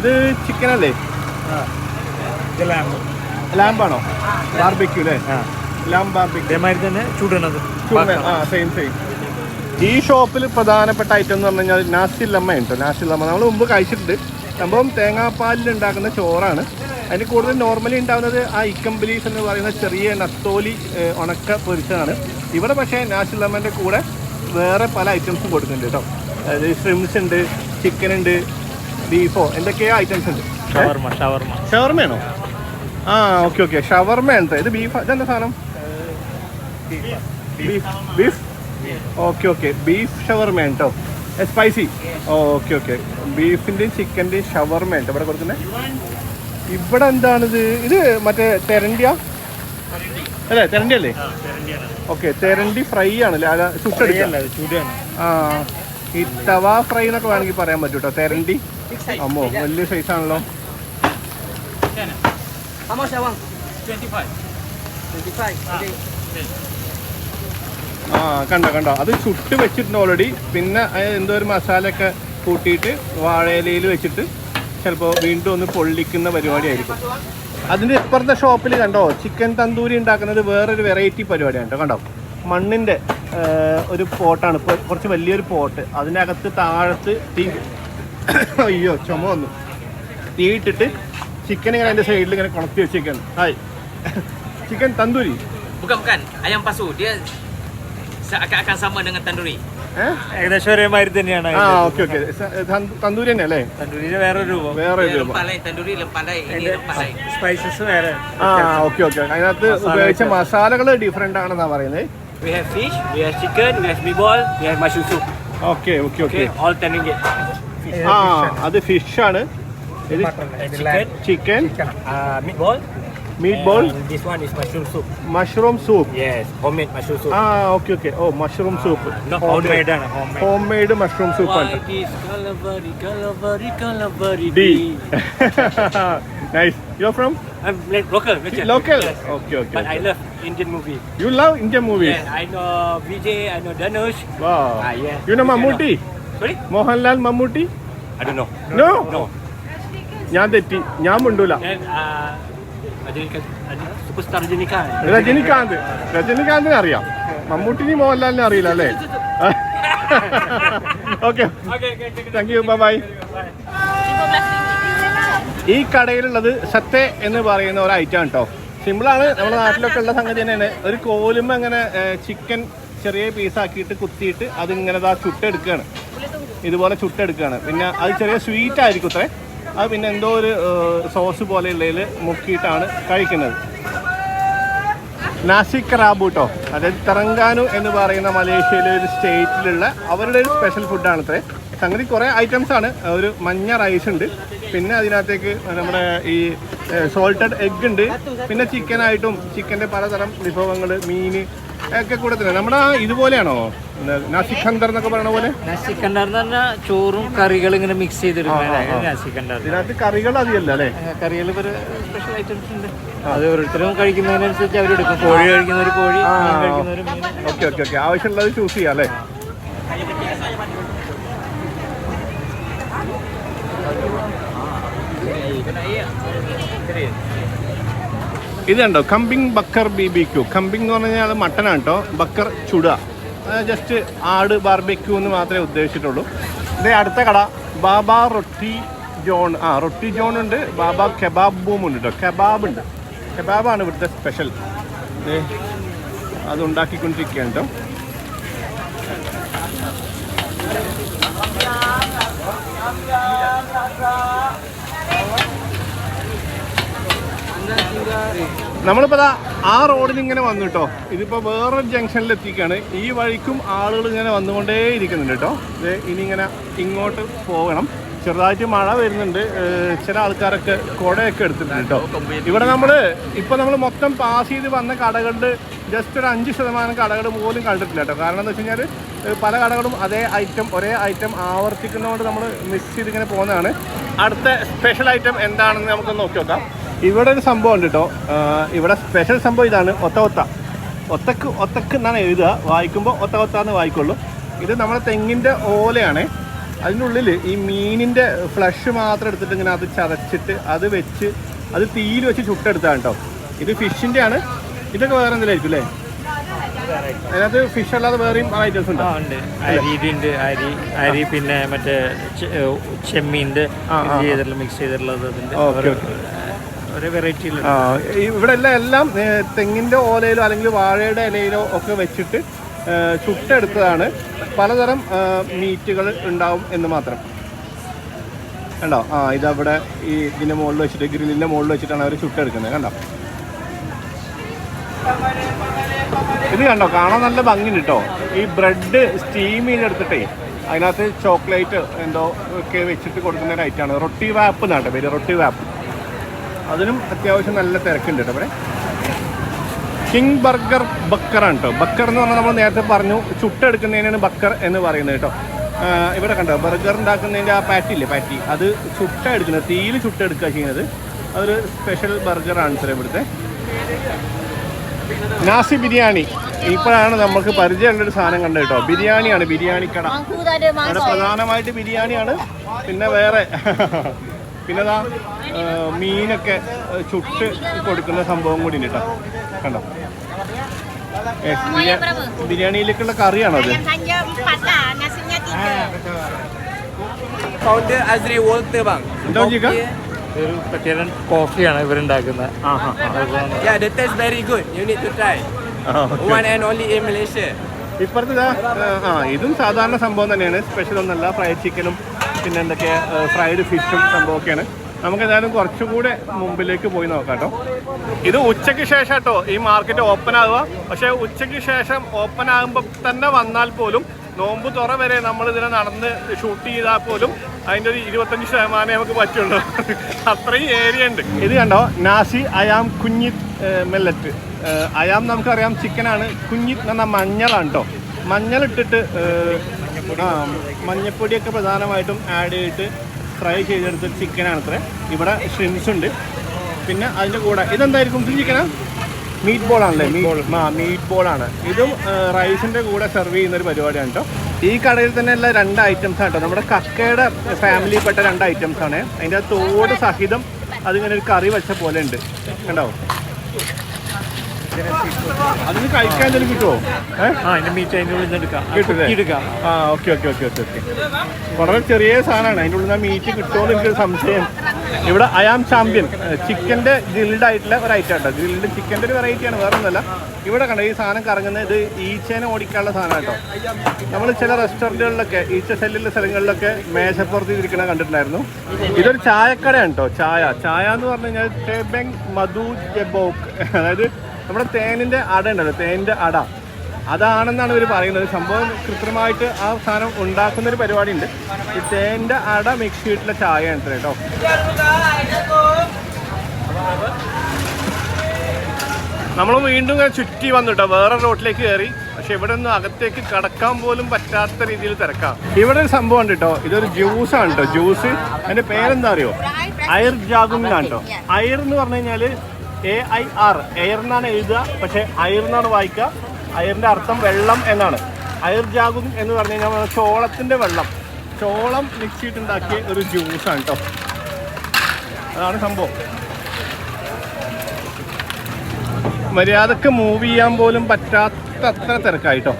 ഇത് ചിക്കൻ അല്ലേ ആ ലാമ്പാണോ? ബാർബിക്യൂ അല്ലേ ബാർബിക്യൂ ഇതേമാതിരി തന്നെ ചൂടണത് ആ സെയിം സെയിം ഈ ഷോപ്പിൽ പ്രധാനപ്പെട്ട ഐറ്റം എന്ന് പറഞ്ഞു കഴിഞ്ഞാൽ നാസി അമ്മ ഉണ്ട്. നാസി ലമ്മ നമ്മൾ മുമ്പ് കഴിച്ചിട്ടുണ്ട്. സംഭവം തേങ്ങാപ്പാലിൽ ഉണ്ടാക്കുന്ന ചോറാണ്. അതിന് കൂടുതൽ നോർമലി ഉണ്ടാകുന്നത് ആ ഇക്കംബലീസ് എന്ന് പറയുന്ന ചെറിയ നത്തോലി ഉണക്ക പൊരിച്ചതാണ്. ഇവിടെ പക്ഷേ നാസി ലമ്മന്റെ കൂടെ വേറെ പല ഐറ്റംസും കൊടുക്കുന്നുണ്ട് കേട്ടോ. അതായത് ഷ്രിംസ് ഉണ്ട് ചിക്കൻ ഉണ്ട് ബീഫോ എന്തൊക്കെയോ ഐറ്റംസ് ഉണ്ട്. Shawarma shawarma. ഷവർമയാണോ? ആ ഓക്കെ ഓക്കെ. ഷവർമ ഉണ്ട് ഇത് ബീഫ് ഇതെന്താ സാധനം? Beef. Beef? Okay okay. Beef shawarma ഉണ്ടോ? Spicy okay okay. ബീഫിന്റെയും ചിക്കന്റെയും ഷവർമ ഉണ്ട് ഇവിടെ കൊടുക്കുന്നത് ഇവിടെ എന്താണിത്? ഇത് മറ്റേ തെരണ്ടിയ? അല്ലേ തെരണ്ടി അല്ലേ ഓക്കെ തെരണ്ടി ഫ്രൈ ആണല്ലേ? അല്ല ചൂടാണ്. ആ ഈ തവ ഫ്രൈ എന്നൊക്കെ വേണമെങ്കിൽ പറയാൻ പറ്റൂട്ടോ? തെരണ്ടി? അമ്മോ വലിയ സൈസ് ആണല്ലോ. How much I want? 25 25. Okay. ആ കണ്ടോ കണ്ടോ. അത് ചുട്ട് വെച്ചിട്ടുണ്ട് ഓൾറെഡി പിന്നെ എന്തോ ഒരു മസാല കൂട്ടിയിട്ട് വാഴയിലയിൽ വെച്ചിട്ട് ചിലപ്പോൾ വീണ്ടും ഒന്ന് പൊള്ളിക്കുന്ന പരിപാടിയായിരിക്കും അതിന്റെ ഇപ്പുറത്തെ ഷോപ്പിൽ കണ്ടോ ചിക്കൻ തന്തൂരി ഉണ്ടാക്കുന്നത് വേറൊരു വെറൈറ്റി പരിപാടിയാണ് കേട്ടോ. കണ്ടോ? മണ്ണിന്റെ ഒരു പോട്ടാണ്. ഇപ്പോൾ കുറച്ച് വലിയൊരു പോട്ട്. അതിനകത്ത് താഴത്ത് തീ അയ്യോ ചുമ വന്നു. തീ ചിക്കൻ ഇങ്ങനെ അതിന്റെ സൈഡിൽ ഇങ്ങനെ കുണത്തി വെച്ചേക്കാണ് hi chicken tandoori Bukan bukan. Ayam pasu dia seakan-akan sama dengan tandoori. ഏഹ് ഏകദേശം ഒരേമാതിരി തന്നെയാണ് ആ ഓക്കെ ഓക്കെ തന്തൂരി തന്നെ അല്ലേ തണ്ടൂരിന് വേറെ രൂപം വേറെ Dia ഒരു rempah lain tandoori rempah lain. Ini rempah lain. Spices വേറെ ആ ഓക്കെ ഓക്കെ അതിനകത്ത് ഉപയോഗിച്ച മസാലകൾ ഡിഫറെന്റ് ആണെന്നാണ് പറയുന്നത് We have fish, we have chicken, we have meatball, we have mushroom soup. Okay okay okay Okay, all 10 ringgit. ആ അത് fish Chicken, chicken, chicken. Uh, meatball. Meatball. And this one is mushroom soup. Mushroom soup. Yes, homemade mushroom soup. Ah, okay, okay. Oh, mushroom soup. Ah, homemade, homemade. Homemade mushroom soup. White is Calavary, Calavary, Calavary. D. nice. You're from? I'm like local. Local. local? Yes. Okay, okay. But okay. I love Indian movie. You love Indian movies? Yeah, I know Vijay, I know Dhanush. Wow. Ah, yeah. You know Vijay, Sorry? Mohanlal Mammooti? I don't know. No? No. no. ഞാൻ തെറ്റി ഞാൻ മിണ്ടൂല. രജനികാന്ത്. രജനികാന്തിനെ അറിയാം. മമ്മൂട്ടിനെയും മോഹൻലാലിനെ അറിയില്ല അല്ലേ? Okay. Thank you by ഈ കടയിലുള്ളത് സത്തെ എന്ന് പറയുന്ന ഒരു ഐറ്റം കേട്ടോ സിമ്പിളാണ് നമ്മുടെ നാട്ടിലൊക്കെ ഉള്ള സംഗതി തന്നെയാണ്. ഒരു കോലും അങ്ങനെ ചിക്കൻ ചെറിയ പീസാക്കിയിട്ട് കുത്തിയിട്ട് അതിങ്ങനെ ചുട്ടെടുക്കുകയാണ് ഇതുപോലെ ചുട്ടെടുക്കുകയാണ് പിന്നെ അത് ചെറിയ സ്വീറ്റ് ആയിരിക്കും അത്രേ. അത് പിന്നെ എന്തോ ഒരു സോസ് പോലെയുള്ളതിൽ മുക്കിയിട്ടാണ് കഴിക്കുന്നത്. നാസിക് കറാബു കേട്ടോ അതായത് തെറങ്കാനു എന്ന് പറയുന്ന മലേഷ്യയിലെ ഒരു സ്റ്റേറ്റിലുള്ള അവരുടെ ഒരു സ്പെഷ്യൽ ഫുഡാണ് അത്രേ സംഗതി കുറേ ഐറ്റംസ് ആണ്. ഒരു മഞ്ഞ റൈസ് ഉണ്ട്. പിന്നെ അതിനകത്തേക്ക് നമ്മുടെ ഈ സോൾട്ടഡ് എഗ് ഉണ്ട്. പിന്നെ ചിക്കനായിട്ടും ചിക്കന്റെ പലതരം വിഭവങ്ങൾ മീൻ ഒക്കെ കൂടെ തന്നെ നമ്മുടെ ഇതുപോലെയാണോ? നാസിക് എന്നൊക്കെ പറയുന്ന പോലെ? നസി എന്ന് പറഞ്ഞാൽ ചോറും കറികളും ഇങ്ങനെ മിക്സ് ചെയ്തിട്ടുണ്ട് ആ, ആ. ചെയ്തെടുക്കുന്നത് നസി കണ്ടാർ ഇതിനകത്ത് കറികൾ അധികമല്ല അല്ലേ? കറികൾ സ്പെഷ്യൽ ഐറ്റംസ് ഉണ്ട് അത് ഓരോരുത്തരും കഴിക്കുന്നതിനനുസരിച്ച് അവരെടുക്കും കോഴി കഴിക്കുന്നവർ കോഴി കഴിക്കുന്നവർ ഓക്കെ ഓക്കെ ഓക്കെ. ആവശ്യമുള്ളത് ചൂസ് ചെയ്യാം അല്ലേ? ഇത് കണ്ടോ? കമ്പിങ് ബക്കർ ബി ബി ക്യൂ കമ്പിങ് എന്ന് പറഞ്ഞാൽ മട്ടനാണ് കേട്ടോ. ബക്കർ ചുട. ജസ്റ്റ് ആട് ബാർബിക്യൂ എന്ന് മാത്രമേ ഉദ്ദേശിച്ചിട്ടുള്ളൂ. ഇത് അടുത്ത കട. ബാബ റൊട്ടി ജോൺ. ആ റൊട്ടി ജോൺ ഉണ്ട്. ബാബ കെബാബ് ബൂം ഉണ്ട് കേട്ടോ. കെബാബ് ഉണ്ട്. കെബാബാണ് ഇവിടുത്തെ സ്പെഷ്യൽ അത് ഉണ്ടാക്കിക്കൊണ്ടിരിക്കുകയാണ് കേട്ടോ. നമ്മളിപ്പോ ദാ ആ റോഡിൽ ഇങ്ങനെ വന്നു കേട്ടോ ഇതിപ്പോ വേറൊരു ജംഗ്ഷനിൽ എത്തിക്കാണ്. ഈ വഴിക്കും ആളുകൾ ഇങ്ങനെ വന്നുകൊണ്ടേ ഇരിക്കുന്നുണ്ട് കേട്ടോ ഇനി ഇങ്ങനെ ഇങ്ങോട്ട് പോകണം. ചെറുതായിട്ട് മഴ വരുന്നുണ്ട്. ചില ആൾക്കാരൊക്കെ കുടയൊക്കെ എടുത്തിട്ടുണ്ട് കേട്ടോ ഇവിടെ നമ്മൾ ഇപ്പൊ നമ്മൾ മൊത്തം പാസ് ചെയ്ത് വന്ന കടകളുടെ ജസ്റ്റ് ഒരു അഞ്ച് ശതമാനം കടകൾ പോലും കണ്ടിട്ടില്ല കേട്ടോ കാരണം എന്താ വെച്ച് കഴിഞ്ഞാൽ പല കടകളും അതേ ഐറ്റം ഒരേ ഐറ്റം ആവർത്തിക്കുന്നതുകൊണ്ട് നമ്മൾ മിസ് ചെയ്തിങ്ങനെ പോകുന്നതാണ്. അടുത്ത സ്പെഷ്യൽ ഐറ്റം എന്താണെന്ന് നമുക്ക് നോക്കി നോക്കാം. ഇവിടെ ഒരു സംഭവം ഉണ്ട് കേട്ടോ ഇവിടെ സ്പെഷ്യൽ സംഭവം ഇതാണ്. ഒത്ത ഒത്ത. ഒത്തക്ക് ഒത്തക്ക് എന്നാണ് എഴുതുക. വായിക്കുമ്പോൾ ഒത്ത ഒത്ത എന്ന് വായിക്കുള്ളൂ. ഇത് നമ്മുടെ തെങ്ങിന്റെ ഓലയാണ്. അതിനുള്ളിൽ ഈ മീനിന്റെ ഫ്ലഷ് മാത്രം എടുത്തിട്ട് ഇങ്ങനെ അത് ചതച്ചിട്ട് അത് വെച്ച് അത് തീയിൽ വെച്ച് ചുട്ടെടുത്താണ് കേട്ടോ ഇത് ഫിഷിന്റെ ആണ്. ഇതൊക്കെ വേറെ എന്തെങ്കിലും അല്ലേ അതിനകത്ത് ഫിഷ് അല്ലാതെ വേറെയും ഐറ്റംസ് ഉണ്ട്? അരി ഉണ്ട്. അരിയുണ്ട് അരി അരി പിന്നെ മറ്റേ ചെമ്മീന്റെ മിക്സ് ചെയ്തിട്ടുള്ളത് അതിന്റെ ഇവിടെ എല്ലാം എല്ലാം തെങ്ങിന്റെ ഓലയിലോ അല്ലെങ്കിൽ വാഴയുടെ ഇലയിലോ ഒക്കെ വെച്ചിട്ട് ചുട്ടെടുത്തതാണ്. പലതരം മീറ്റുകൾ ഉണ്ടാവും എന്ന് മാത്രം. കണ്ടോ? ആ ഇതവിടെ ഈ ഇതിന്റെ മുകളിൽ വെച്ചിട്ട് ഗ്രില്ലിന്റെ മുകളിൽ വെച്ചിട്ടാണ് അവർ ചുട്ടെടുക്കുന്നത്. കണ്ടോ? ഇത് കണ്ടോ? കാണാൻ നല്ല ഭംഗി കേട്ടോ ഈ ബ്രെഡ് സ്റ്റീം ചെയ്തെടുത്തിട്ടേ അതിനകത്ത് ചോക്ലേറ്റ് എന്തോ ഒക്കെ വെച്ചിട്ട് കൊടുക്കുന്ന ഒരു ഐറ്റമാണ്. റൊട്ടി വാപ്പ് എന്നാട്ടെ പേര് റൊട്ടി വാപ്പ്. അതിനും അത്യാവശ്യം നല്ല തിരക്കുണ്ട് കേട്ടോ ഇവിടെ. കിങ് ബർഗർ ബക്കറാണ് കേട്ടോ. ബക്കർ എന്ന് പറഞ്ഞാൽ നമ്മൾ നേരത്തെ പറഞ്ഞു ചുട്ടെടുക്കുന്നതിനാണ് ബക്കർ എന്ന് പറയുന്നത് കേട്ടോ. ഇവിടെ കണ്ടോ ബർഗർ ഉണ്ടാക്കുന്നതിന്റെ ആ പാറ്റി ഇല്ലേ പാറ്റി അത് ചുട്ടെടുക്കുന്നത് തീയിൽ ചുട്ടെടുക്കുക ചെയ്യുന്നത്. അതൊരു സ്പെഷ്യൽ ബർഗറാണ് സാർ ഇവിടുത്തെ. നാസി ബിരിയാണി. ഇപ്പോഴാണ് നമുക്ക് പരിചയമുള്ളൊരു സാധനം കണ്ടത് കേട്ടോ. ബിരിയാണിയാണ് ബിരിയാണി കട അവിടെ പ്രധാനമായിട്ട് ബിരിയാണിയാണ്. പിന്നെ വേറെ. പിന്നെതാ അതാ മീനൊക്കെ ചുട്ട് കൊടുക്കുന്ന സംഭവം കൂടി ഉണ്ട് കേട്ടോ കണ്ടോ ബിരിയാണിയിലേക്കുള്ള കറിയാണോ അത്? എന്താ ഒരു പ്രത്യേക കോഫിയാണ് ഇവരുണ്ടാക്കുന്നത്. ഇപ്പുറത്ത് ആ ഇതും സാധാരണ സംഭവം തന്നെയാണ്. സ്പെഷ്യൽ ഒന്നല്ല. ഫ്രൈഡ് ചിക്കനും പിന്നെ എന്തൊക്കെ ഫ്രൈഡ് ഫിഷും സംഭവമൊക്കെയാണ്. നമുക്ക് ഏതായാലും കുറച്ചുകൂടെ മുമ്പിലേക്ക് പോയി നോക്കാം കേട്ടോ. ഇത് ഉച്ചയ്ക്ക് ശേഷം കേട്ടോ ഈ മാർക്കറ്റ് ഓപ്പൺ ആവുക. പക്ഷേ ഉച്ചയ്ക്ക് ശേഷം ഓപ്പൺ ആകുമ്പോൾ തന്നെ വന്നാൽ പോലും നോമ്പ് തുറ വരെ നമ്മൾ ഇതിനെ നടന്ന് ഷൂട്ട് ചെയ്താൽ പോലും അതിന്റെ ഒരു ഇരുപത്തഞ്ച് ശതമാനമേ നമുക്ക് പറ്റുള്ളൂ. അത്രയും ഏരിയ ഉണ്ട്. ഇത് കണ്ടോ നാസി അയാം കുഞ്ഞി മെല്ലറ്റ് അയാം നമുക്കറിയാം ചിക്കനാണ് കുഞ്ഞി എന്ന് മഞ്ഞളാണ് കേട്ടോ. മഞ്ഞളിട്ടിട്ട് ആ മഞ്ഞപ്പൊടിയൊക്കെ പ്രധാനമായിട്ടും ആഡ് ചെയ്തിട്ട് ഫ്രൈ ചെയ്തെടുത്ത ചിക്കനാണ് അത്ര ഇവിടെ ഷ്രിംസ് ഉണ്ട്. പിന്നെ അതിന്റെ കൂടെ ഇതെന്തായിരിക്കും ഇത് ചിക്കനാ മീറ്റ് ബോൾ ആണല്ലേ ആ മീറ്റ് ബോൾ ആണ്. ഇതും റൈസിന്റെ കൂടെ സെർവ് ചെയ്യുന്ന ഒരു പരിപാടിയാണ് കേട്ടോ ഈ കടയിൽ തന്നെ ഉള്ള രണ്ട് ഐറ്റംസ് ആണ് കേട്ടോ നമ്മുടെ കക്കയുടെ ഫാമിലിയിൽപ്പെട്ട രണ്ട് ഐറ്റംസ് ആണ്. അതിന്റെ തോട് സഹിതം അതിങ്ങനെ ഒരു കറി വെച്ച പോലെ ഉണ്ട്. കണ്ടോ അതിന് കഴിക്കാൻ എന്തെങ്കിലും കിട്ടുമോ മീറ്റ് അതിന്റെ ഉള്ളിൽ എടുക്കാം? എടുക്കാം. ആ okay okay okay okay okay. വളരെ ചെറിയ സാധനമാണ്. അതിന്റെ ഉള്ളിൽ നിന്ന് മീറ്റ് കിട്ടുമോ എന്ന് എനിക്കൊരു സംശയം. ഇവിടെ ഐ ആം ചാമ്പ്യൻ ചിക്കന്റെ ഗ്രിൽഡ് ആയിട്ടുള്ള ഒരു ഐറ്റം കേട്ടോ ഗ്രിൽഡ് ചിക്കന്റെ ഒരു വെറൈറ്റിയാണ് വേറെ ഒന്നുമല്ല. ഇവിടെ കണ്ടോ ഈ സാധനം കറങ്ങുന്നത് ഇത് ഈച്ചേനെ ഓടിക്കാനുള്ള സാധനം കേട്ടോ. നമ്മൾ ചില റെസ്റ്റോറന്റുകളിലൊക്കെ ഈച്ച സെല്ലിലെ സ്ഥലങ്ങളിലൊക്കെ മേശപ്പുറത്ത് ഇരിക്കണ കണ്ടിട്ടുണ്ടായിരുന്നു. ഇതൊരു ചായക്കടയാണ് കേട്ടോ ചായ. ചായ എന്ന് പറഞ്ഞു കഴിഞ്ഞാൽ ടെബെങ് മധു ജബോക്ക് അതായത് നമ്മുടെ തേനിന്റെ അട ഉണ്ടല്ലോ തേനിന്റെ അട. അതാണെന്നാണ് ഇവർ പറയുന്നത്. സംഭവം കൃത്രിമമായിട്ട് ആ സാധനം ഉണ്ടാക്കുന്ന ഒരു പരിപാടി ഉണ്ട് ഈ തേന്റെ അട മിക്സ് ചെയ്തിട്ടുള്ള ചായ ഉണ്ട് കേട്ടോ. നമ്മൾ വീണ്ടും ഇങ്ങനെ ചുറ്റി വന്നു കേട്ടോ. വേറെ റോട്ടിലേക്ക് കയറി. പക്ഷെ ഇവിടെ ഒന്നും അകത്തേക്ക് കടക്കാൻ പോലും പറ്റാത്ത രീതിയിൽ തിരക്കാം. ഇവിടെ ഒരു സംഭവം ഉണ്ട് കേട്ടോ. ഇതൊരു ജ്യൂസ് ആണ് കേട്ടോ. ജ്യൂസ് അതിന്റെ പേരെന്താ അറിയോ? അയർ ജാഗും എന്നാണ് കേട്ടോ. അയർ എന്ന് പറഞ്ഞു കഴിഞ്ഞാൽ എ ഐ ആർ എയർ എന്നാണ് എഴുതുക പക്ഷെ അയർ എന്നാണ് വായിക്കുക. അയറിന്റെ അർത്ഥം വെള്ളം എന്നാണ്. അയർ ജാഗും എന്ന് പറഞ്ഞു കഴിഞ്ഞാൽ ചോളത്തിന്റെ വെള്ളം. ചോളം മിക്സ് ചെയ്തിട്ടുണ്ടാക്കിയ ഒരു ജ്യൂസാണ് കേട്ടോ അതാണ് സംഭവം. മര്യാദയ്ക്ക് മൂവ് ചെയ്യാൻ പോലും പറ്റാത്ത അത്ര തിരക്കായിട്ടോ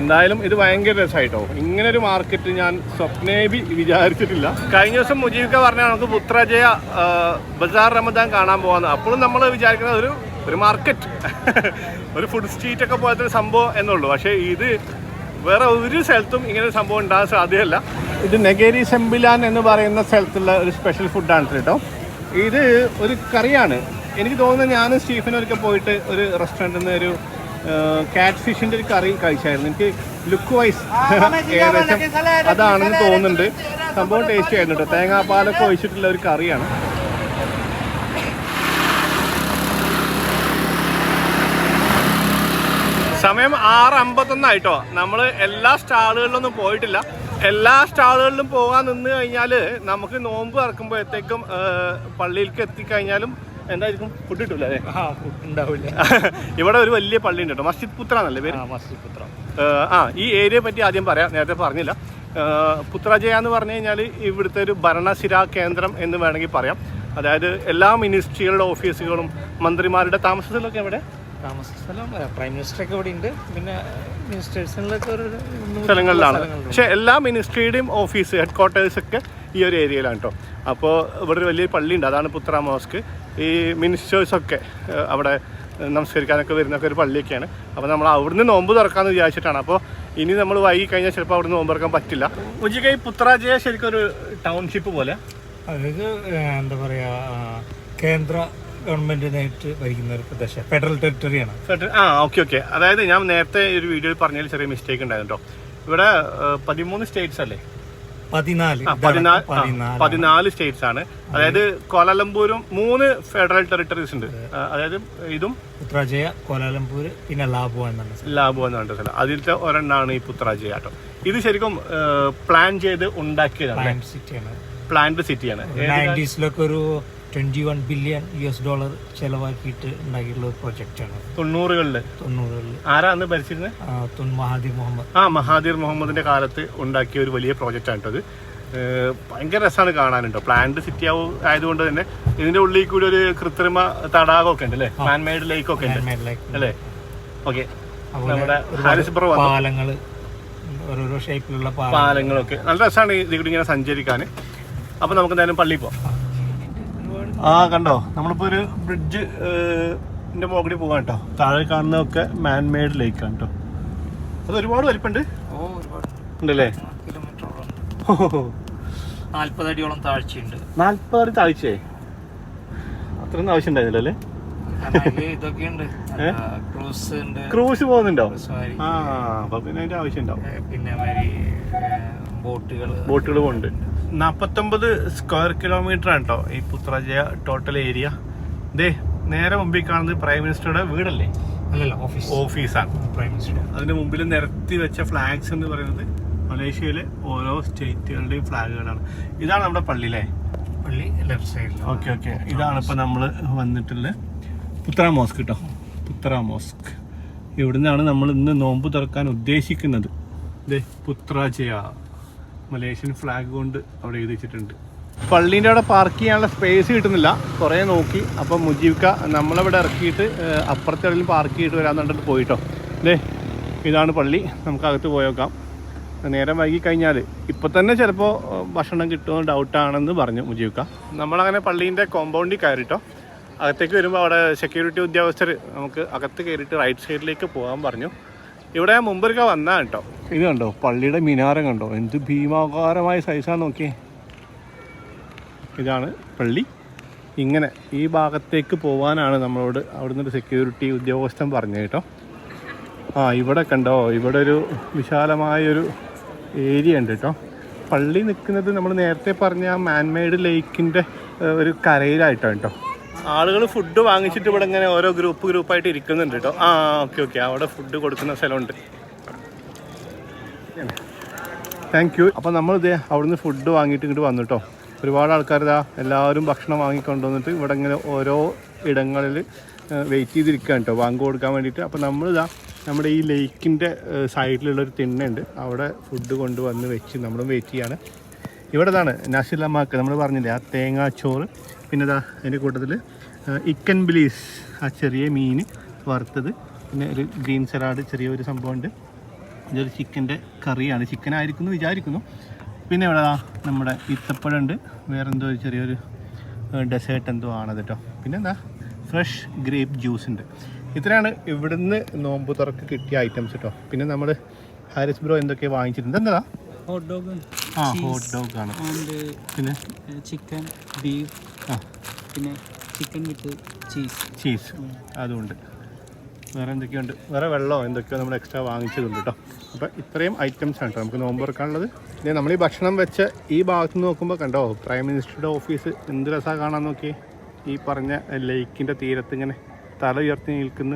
എന്തായാലും ഇത് ഭയങ്കര രസമായിട്ടോ. ഇങ്ങനെ ഒരു മാർക്കറ്റ് ഞാൻ സ്വപ്നേബി വിചാരിച്ചിട്ടില്ല. കഴിഞ്ഞ ദിവസം മുജീബിക്ക പറഞ്ഞ നമുക്ക് പുത്രജയ ബസാർ റമദാൻ കാണാൻ പോകാന്ന് അപ്പോഴും നമ്മൾ വിചാരിക്കുന്നത് ഒരു ഒരു മാർക്കറ്റ് ഒരു ഫുഡ് സ്ട്രീറ്റ് ഒക്കെ പോലത്തെ ഒരു സംഭവം എന്നുള്ളൂ. പക്ഷേ ഇത് വേറെ ഒരു സ്ഥലത്തും ഇങ്ങനെ ഒരു സംഭവം ഉണ്ടാകാൻ സാധ്യമല്ല ഇത് നെഗേരി സെമ്പിലാൻ എന്ന് പറയുന്ന സ്ഥലത്തുള്ള ഒരു സ്പെഷ്യൽ ഫുഡാണ് കേട്ടോ. ഇത് ഒരു കറിയാണ്. എനിക്ക് തോന്നുന്നത് ഞാനും സ്റ്റീഫനും പോയിട്ട് ഒരു റെസ്റ്റോറന്റിൽ നിന്ന് ഒരു കാറ്റ് ഫിഷിന്റെ ഒരു കറി കഴിച്ചായിരുന്നു. എനിക്ക് ലുക്ക് വൈസ് ഏകദേശം അതാണെന്ന് തോന്നുന്നുണ്ട്. സംഭവം ടേസ്റ്റ് ആയിരുന്നു കേട്ടോ. തേങ്ങാപ്പാലൊക്കെ ഒഴിച്ചിട്ടുള്ള ഒരു കറിയാണ്. സമയം ആറ് അമ്പത്തൊന്നായിട്ടോ നമ്മൾ എല്ലാ സ്റ്റാളുകളിലൊന്നും പോയിട്ടില്ല. എല്ലാ സ്റ്റാളുകളിലും പോകാൻ നിന്ന് കഴിഞ്ഞാൽ നമുക്ക് നോമ്പ് ഇറക്കുമ്പോഴത്തേക്കും പള്ളിയിലേക്ക് എത്തിക്കഴിഞ്ഞാലും എന്തായിരിക്കും? ഫുഡ് കിട്ടില്ല അല്ലേ? ഉണ്ടാവില്ല ഇവിടെ ഒരു വലിയ പള്ളി ഉണ്ട് കേട്ടോ. മസ്ജിദ് പുത്ര എന്നല്ലേ പേര്? ആ മസ്ജിദ് പുത്ര. ആ ഈ ഏരിയയെ പറ്റി ആദ്യം പറയാം. നേരത്തെ പറഞ്ഞില്ല. പുത്രജയ എന്ന് പറഞ്ഞു കഴിഞ്ഞാൽ ഇവിടുത്തെ ഒരു ഭരണശിരാ കേന്ദ്രം എന്ന് വേണമെങ്കിൽ പറയാം. അതായത് എല്ലാ മിനിസ്ട്രികളുടെ ഓഫീസുകളും മന്ത്രിമാരുടെ താമസ സ്ഥലമൊക്കെ എവിടെ? താമസ സ്ഥലം പ്രൈം മിനിസ്റ്റർ ഒക്കെ ഇവിടെ ഉണ്ട്. പിന്നെ മിനിസ്റ്റേഴ്സിലൊക്കെ ഒരു സ്ഥലങ്ങളിലാണ്. പക്ഷെ എല്ലാ മിനിസ്ട്രിയുടെയും ഓഫീസ് ഹെഡ് ക്വാർട്ടേഴ്സ് ഒക്കെ ഈ ഒരു ഏരിയയിലാണ് കേട്ടോ. അപ്പോൾ ഇവിടെ ഒരു വലിയ പള്ളിയുണ്ട് അതാണ് പുത്ര മോസ്ക്. ഈ മിനിസ്റ്റേഴ്സൊക്കെ ഒക്കെ അവിടെ നമസ്കരിക്കാനൊക്കെ വരുന്നൊക്കെ ഒരു പള്ളിയൊക്കെയാണ്. അപ്പോൾ നമ്മൾ അവിടുന്ന് നോമ്പ് തുറക്കാമെന്ന് വിചാരിച്ചിട്ടാണ്. അപ്പോൾ ഇനി നമ്മൾ വൈകി കഴിഞ്ഞാൽ ചിലപ്പോൾ അവിടുന്ന് നോമ്പ് തുറക്കാൻ പറ്റില്ല. ഉച്ചയ്ക്ക് ഈ പുത്രാജയ ശരിക്കും ഒരു ടൗൺഷിപ്പ് പോലെ? അതായത് എന്താ പറയുക കേന്ദ്ര ഗവൺമെന്റിനായിട്ട് ഭരിക്കുന്ന ഒരു പ്രദേശം. ഫെഡറൽ ടെറിട്ടറിയാണ് ഫെഡറൽ- ആ ഓക്കെ ഓക്കെ അതായത് ഞാൻ നേരത്തെ ഒരു വീഡിയോയിൽ പറഞ്ഞതിൽ ചെറിയ മിസ്റ്റേക്ക് ഉണ്ടായിരുന്നു കേട്ടോ ഇവിടെ പതിമൂന്ന് സ്റ്റേറ്റ്സ് അല്ലേ? പതിനാല്. സ്റ്റേറ്റ്സ് ആണ്. അതായത് കോലാലംപൂരും മൂന്ന് ഫെഡറൽ ടെറിട്ടറീസ് ഉണ്ട്. അതായത് ഇതും പുത്രാജയ കോലാലംപൂർ പിന്നെ ലാബു സ്ഥലം. ലാബു എന്ന് പറഞ്ഞ സ്ഥലം. അതിലത്തെ ഒരെണ്ണാണ് ഈ പുത്രാജയ കേട്ടോ. ഇത് ശരിക്കും പ്ലാൻ ചെയ്ത് ഉണ്ടാക്കിയതാണ് പ്ലാന്റ് സിറ്റിയാണ് ഒരു twenty one billion U S dollar ചെലവാക്കിയിട്ട് ഉണ്ടാക്കിയിട്ടുള്ള ഒരു പ്രൊജക്റ്റാണ് തൊണ്ണൂറുകളിൽ തൊണ്ണൂറുകളിൽ ആരാ അന്ന് ഭരിച്ചിരുന്നത് തുൻ മഹാദി മുഹമ്മദ്. ആ മഹാദീർ മുഹമ്മദിന്റെ കാലത്ത് ഉണ്ടാക്കിയ ഒരു വലിയ പ്രോജക്റ്റ് ആണ് ഇത്. ഭയങ്കര രസമാണ് കാണാനുണ്ടോ? പ്ലാന്റ് സിറ്റി ആവും ആയതുകൊണ്ട് തന്നെ ഇതിന്റെ ഉള്ളിൽ കൂടി ഒരു കൃത്രിമ തടാകമൊക്കെ ഉണ്ട് അല്ലേ? മാൻമെയ്ഡ് ലേക്ക് ഒക്കെ ഉണ്ട്. അല്ലേ? ഓക്കെ നമ്മുടെ ഹാരിസ് ബ്രോ പാലങ്ങൾ ഓരോരോ ഷേപ്പിലുള്ള പാലങ്ങളൊക്കെ. നല്ല രസമാണ് ഇതിൽ ഇങ്ങനെ സഞ്ചരിക്കാൻ അപ്പൊ നമുക്ക് എന്തായാലും പള്ളി പോവാം. ആ കണ്ടോ? നമ്മളിപ്പോ ഒരു ബ്രിഡ്ജ് ന്റെ മുകളിൽ പോകാൻ കേട്ടോ താഴെ കാണുന്നതൊക്കെ മാൻമെയ്ഡ് ലേക്ക് ആണ് കേട്ടോ അത് ഒരുപാട് വലിപ്പുണ്ട്. ഉണ്ടല്ലേ? നാൽപ്പത് അടിയോളം താഴ്ചയുണ്ട്. നാൽപ്പത് താഴ്ചയെ? അത്രയൊന്നും ആവശ്യം ഉണ്ടായിരുന്നില്ല അല്ലേ ക്രൂസ് പോകുന്നുണ്ടോ? ആ അപ്പൊ പിന്നെ അതിന്റെ ആവശ്യം ഉണ്ടാവും പിന്നെ ബോട്ടുകൾ ബോട്ടുകൾ പോകുന്നുണ്ട് നാപ്പത്തൊമ്പത് സ്ക്വയർ കിലോമീറ്റർ ആണ് കേട്ടോ ഈ പുത്രജയ ടോട്ടൽ ഏരിയ ദേ നേരെ മുമ്പിൽ കാണുന്നത് പ്രൈം മിനിസ്റ്ററുടെ വീടല്ലേ? അല്ലല്ല ഓഫീസ് ഓഫീസാണ് പ്രൈം മിനിസ്റ്റർ അതിന് മുമ്പിൽ നിരത്തി വെച്ച ഫ്ലാഗ്സ് എന്ന് പറയുന്നത് മലേഷ്യയിലെ ഓരോ സ്റ്റേറ്റുകളുടെയും ഫ്ലാഗുകളാണ് ഇതാണ് നമ്മുടെ പള്ളി അല്ലേ പള്ളി ലെഫ്റ്റ് സൈഡിൽ ഓക്കെ ഓക്കെ ഇതാണ് ഇപ്പം നമ്മൾ വന്നിട്ടുള്ള പുത്ര മോസ്ക് കേട്ടോ പുത്ര മോസ്ക്. ഇവിടുന്നാണ് നമ്മൾ ഇന്ന് നോമ്പ് തുറക്കാൻ ഉദ്ദേശിക്കുന്നത്. ദേ പുത്രജയ. മലേഷ്യൻ ഫ്ലാഗ് കൊണ്ട് അവിടെ എഴുതി വെച്ചിട്ടുണ്ട്. പള്ളീന്റെ അവിടെ പാർക്ക് ചെയ്യാനുള്ള സ്പേസ് കിട്ടുന്നില്ല. കുറേ നോക്കി. അപ്പം മുജീബ്ക്ക നമ്മളവിടെ ഇറക്കിയിട്ട് അപ്പുറത്തെ അവിടെ പാർക്ക് ചെയ്തിട്ട് വരാമെന്ന് പറഞ്ഞിട്ട് പോയിട്ടോ. അല്ലേ ഇതാണ് പള്ളി. നമുക്കകത്ത് പോയേക്കാം നേരം വൈകി കഴിഞ്ഞാൽ ഇപ്പം തന്നെ ചിലപ്പോൾ ഭക്ഷണം കിട്ടുമോ ഡൗട്ടാണെന്ന് പറഞ്ഞു മുജീബ്ക്ക നമ്മളങ്ങനെ പള്ളീന്റെ കോമ്പൗണ്ടിൽ കയറിട്ടോ. അകത്തേക്ക് വരുമ്പോൾ അവിടെ സെക്യൂരിറ്റി ഉദ്യോഗസ്ഥർ നമുക്ക് അകത്ത് കയറിയിട്ട് റൈറ്റ് സൈഡിലേക്ക് പോകാൻ പറഞ്ഞു. ഇവിടെ ഞാൻ മുമ്പൊരുക്ക വന്നാ കേട്ടോ. ഇത് കണ്ടോ? പള്ളിയുടെ മിനാരം കണ്ടോ? എന്ത് ഭീമാകാരമായ സൈസാണ് നോക്കിയേ. ഇതാണ് പള്ളി. ഇങ്ങനെ ഈ ഭാഗത്തേക്ക് പോകാനാണ് നമ്മളോട് അവിടുന്ന് ഒരു സെക്യൂരിറ്റി ഉദ്യോഗസ്ഥൻ പറഞ്ഞു കേട്ടോ. ആ ഇവിടെ കണ്ടോ? ഇവിടെ ഒരു വിശാലമായൊരു ഏരിയ ഉണ്ട് കേട്ടോ. പള്ളി നിൽക്കുന്നത് നമ്മൾ നേരത്തെ പറഞ്ഞ ആ മാൻമെയ്ഡ് ലേക്കിന്റെ ഒരു കരയിലായിട്ടാണ് കേട്ടോ. ആളുകൾ ഫുഡ് വാങ്ങിച്ചിട്ട് ഇവിടെ ഇങ്ങനെ ഓരോ ഗ്രൂപ്പ് ഗ്രൂപ്പായിട്ട് ഇരിക്കുന്നുണ്ട് കേട്ടോ ആ ഓക്കെ ഓക്കെ അവിടെ ഫുഡ് കൊടുക്കുന്ന സ്ഥലമുണ്ട്. താങ്ക് യു അപ്പോൾ നമ്മൾ ഇതേ അവിടുന്ന് ഫുഡ് വാങ്ങിയിട്ട് ഇങ്ങോട്ട് വന്നു കേട്ടോ ഒരുപാട് ആൾക്കാർ ഇതാ എല്ലാവരും ഭക്ഷണം വാങ്ങിക്കൊണ്ടുവന്നിട്ട് ഇവിടെ ഇങ്ങനെ ഓരോ ഇടങ്ങളിൽ വെയിറ്റ് ചെയ്തിരിക്കുകയാണ് കേട്ടോ വാങ്ങി കൊടുക്കാൻ വേണ്ടിയിട്ട്. അപ്പോൾ നമ്മളിതാ നമ്മുടെ ഈ ലേക്കിന്റെ സൈഡിലുള്ളൊരു തിണ്ണുണ്ട് അവിടെ ഫുഡ് കൊണ്ടുവന്ന് വെച്ച് നമ്മളും വെയിറ്റ് ചെയ്യാണ്. ഇവിടെ ഇതാണ് നമ്മൾ പറഞ്ഞില്ലേ ആ തേങ്ങാച്ചോറ്. പിന്നെ ഇതാ അതിന്റെ കൂട്ടത്തിൽ ഇക്കൻ ബിലീസ് ആ ചെറിയ മീൻ വറുത്തത്. പിന്നെ ഒരു ഗ്രീൻ സലാഡ് ചെറിയൊരു സംഭവമുണ്ട്. ഇതൊരു ചിക്കന്റെ കറിയാണ്. ചിക്കൻ ആയിരിക്കുന്നു വിചാരിക്കുന്നു. പിന്നെ ഇവിടെ നമ്മുടെ ഇത്തപ്പഴമുണ്ട്. വേറെന്തോ ഒരു ചെറിയൊരു ഡെസേർട്ട് എന്തോ ആണത് കേട്ടോ പിന്നെ എന്താ? ഫ്രഷ് ഗ്രേപ്പ് ജ്യൂസ് ഉണ്ട്. ഇത്രയാണ് ഇവിടുന്ന് നോമ്പ് തുറക്ക് കിട്ടിയ ഐറ്റംസ് കേട്ടോ പിന്നെ നമ്മൾ ഹാരിസ് ബ്രോ എന്തൊക്കെ വാങ്ങിച്ചിട്ടുണ്ട് എന്താ? ഹോട്ട് ഡോഗ് ആ ഹോട്ട് ഡോഗ് ആണ്. പിന്നെ? ചിക്കൻ ബീഫ് ആ. പിന്നെ ചിക്കൻ വിത്ത് ചീസ് ചീസ് അതുമുണ്ട് വേറെ എന്തൊക്കെയുണ്ട്? വേറെ വെള്ളമോ? എന്തൊക്കെയോ നമ്മൾ എക്സ്ട്രാ വാങ്ങിച്ചതുണ്ട് കേട്ടോ അപ്പം ഇത്രയും ഐറ്റംസ് ആണ് കേട്ടോ നമുക്ക് നോമ്പ് തുറക്കാനുള്ളത്. ഇനി നമ്മൾ ഈ ഭക്ഷണം വെച്ച് ഈ ഭാഗത്ത് നിന്ന് നോക്കുമ്പോൾ കണ്ടോ? പ്രൈം മിനിസ്റ്ററുടെ ഓഫീസ് എന്ത് രസമാണ് കാണാൻ നോക്കി ഈ പറഞ്ഞ ലേക്കിന്റെ തീരത്ത് ഇങ്ങനെ തല ഉയർത്തി നിൽക്കുന്ന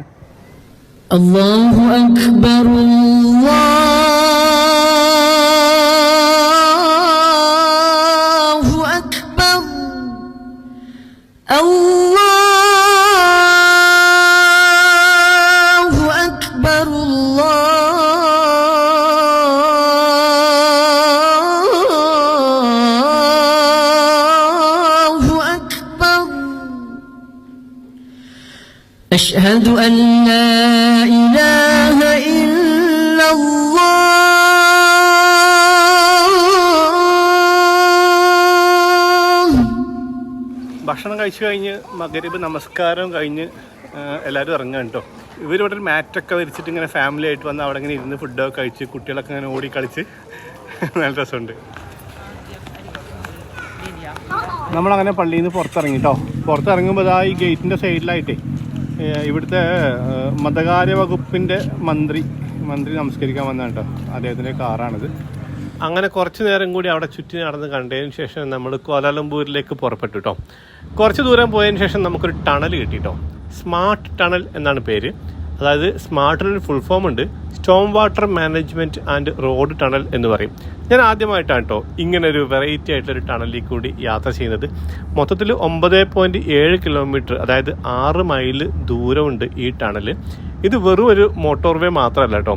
അള്ളാഹു അക്ബർ അള്ളാഹു أشهد أن لا إله إلا الله ഭക്ഷണം കഴിച്ചു കഴിഞ്ഞ് മകരീബ് നമസ്കാരം കഴിഞ്ഞ് ആ, എല്ലാവരും ഇറങ്ങാൻ കേട്ടോ ഇവരിവിടെ ഒരു മാറ്റൊക്കെ വിരിച്ചിട്ട് ഇങ്ങനെ ഫാമിലി ആയിട്ട് വന്ന് അവിടെ ഇങ്ങനെ ഇരുന്ന് ഫുഡൊക്കെ കഴിച്ച് കുട്ടികളൊക്കെ ഇങ്ങനെ ഓടി കളിച്ച് നല്ല രസമുണ്ട് നമ്മളങ്ങനെ പള്ളിയിൽ നിന്ന് പുറത്തിറങ്ങി കേട്ടോ പുറത്തിറങ്ങുമ്പോൾ ഇതാ ഈ ഗേറ്റിൻ്റെ സൈഡിലായിട്ടേ ഏ, ഇവിടുത്തെ മതകാര്യ വകുപ്പിന്റെ മന്ത്രി മന്ത്രി നമസ്കരിക്കാൻ വന്നതാണ് കേട്ടോ അദ്ദേഹത്തിന്റെ കാറാണിത്. അങ്ങനെ കുറച്ച് നേരം കൂടി അവിടെ ചുറ്റി നടന്ന് കണ്ടതിന് ശേഷം നമ്മൾ കോലാലംപൂരിലേക്ക് പുറപ്പെട്ടു കേട്ടോ കുറച്ച് ദൂരം പോയതിന് ശേഷം നമുക്കൊരു ടണൽ കിട്ടി കേട്ടോ സ്മാർട്ട് ടണൽ എന്നാണ് പേര്. അതായത് സ്മാർട്ടിനൊരു ഫുൾ ഫോം ഉണ്ട്. Storm water management and road tunnel എന്ന് പറയും. ഞാൻ ആദ്യമായിട്ടാണ് കേട്ടോ ഇങ്ങനെ ഒരു വെറൈറ്റി ആയിട്ടൊരു ടണലിൽ കൂടി യാത്ര ചെയ്യുന്നത്. മൊത്തത്തിൽ ഒമ്പത് പോയിന്റ് ഏഴ് കിലോമീറ്റർ അതായത് ആറ് മൈൽ ദൂരമുണ്ട് ഈ ടണൽ ഇത് വെറും ഒരു മോട്ടോർവേ മാത്രമല്ല കേട്ടോ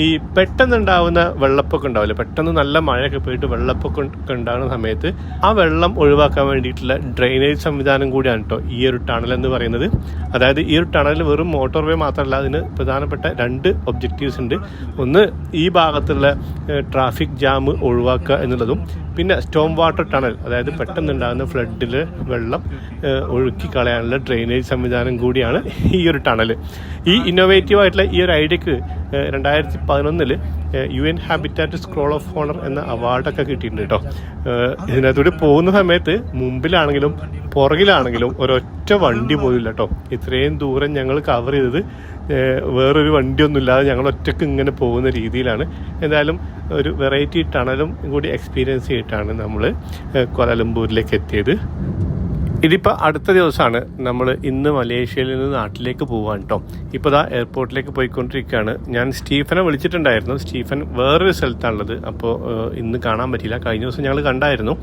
ഈ പെട്ടെന്നുണ്ടാവുന്ന വെള്ളപ്പൊക്കം ഉണ്ടാവില്ല? പെട്ടെന്ന് നല്ല മഴയൊക്കെ പോയിട്ട് വെള്ളപ്പൊക്കം ഉണ്ടാകുന്ന സമയത്ത് ആ വെള്ളം ഒഴിവാക്കാൻ വേണ്ടിയിട്ടുള്ള ഡ്രെയിനേജ് സംവിധാനം കൂടിയാണ് കേട്ടോ ഈ ഒരു ടണൽ എന്ന് പറയുന്നത്. അതായത് ഈ ഒരു ടണൽ വെറും മോട്ടോർ വേ മാത്രമല്ല അതിന് പ്രധാനപ്പെട്ട രണ്ട് ഒബ്ജക്റ്റീവ്സ് ഉണ്ട്. ഒന്ന് ഈ ഭാഗത്തുള്ള ട്രാഫിക് ജാം ഒഴിവാക്കുക എന്നുള്ളതും പിന്നെ സ്റ്റോം വാട്ടർ ടണൽ അതായത് പെട്ടെന്നുണ്ടാകുന്ന ഫ്ലഡിൽ വെള്ളം ഒഴുക്കി കളയാനുള്ള ഡ്രെയിനേജ് സംവിധാനം കൂടിയാണ് ഈ ഒരു ടണൽ ഈ ഇന്നോവേറ്റീവ് ആയിട്ടുള്ള ഈ ഒരു ഐഡിയക്ക് രണ്ടായിരത്തി പതിനൊന്നിൽ U N habitat scroll of honour എന്ന അവാർഡൊക്കെ കിട്ടിയിട്ടുണ്ട് കേട്ടോ ഇതിനകത്തൂടെ പോകുന്ന സമയത്ത് മുമ്പിലാണെങ്കിലും പുറകിലാണെങ്കിലും ഒരൊറ്റ വണ്ടി പോയില്ല കേട്ടോ ഇത്രയും ദൂരം ഞങ്ങൾ കവർ ചെയ്തത് വേറൊരു വണ്ടിയൊന്നും ഇല്ലാതെ ഞങ്ങൾ ഒറ്റയ്ക്ക് ഇങ്ങനെ പോകുന്ന രീതിയിലാണ്. എന്തായാലും ഒരു വെറൈറ്റി ടണലും കൂടി എക്സ്പീരിയൻസ് ചെയ്തിട്ടാണ് നമ്മൾ കൊലലംപൂരിലേക്ക് എത്തിയത്. ഇതിപ്പോൾ അടുത്ത ദിവസമാണ് നമ്മൾ ഇന്ന് മലേഷ്യയിൽ നിന്ന് നാട്ടിലേക്ക് പോകാൻ കേട്ടോ ഇപ്പോൾ ദാ എയർപോർട്ടിലേക്ക് പോയിക്കൊണ്ടിരിക്കുകയാണ്. ഞാൻ സ്റ്റീഫനെ വിളിച്ചിട്ടുണ്ടായിരുന്നു. സ്റ്റീഫൻ വേറൊരു സ്ഥലത്താണുള്ളത്. അപ്പോൾ ഇന്ന് കാണാൻ പറ്റിയില്ല. കഴിഞ്ഞ ദിവസം ഞങ്ങൾ കണ്ടായിരുന്നു.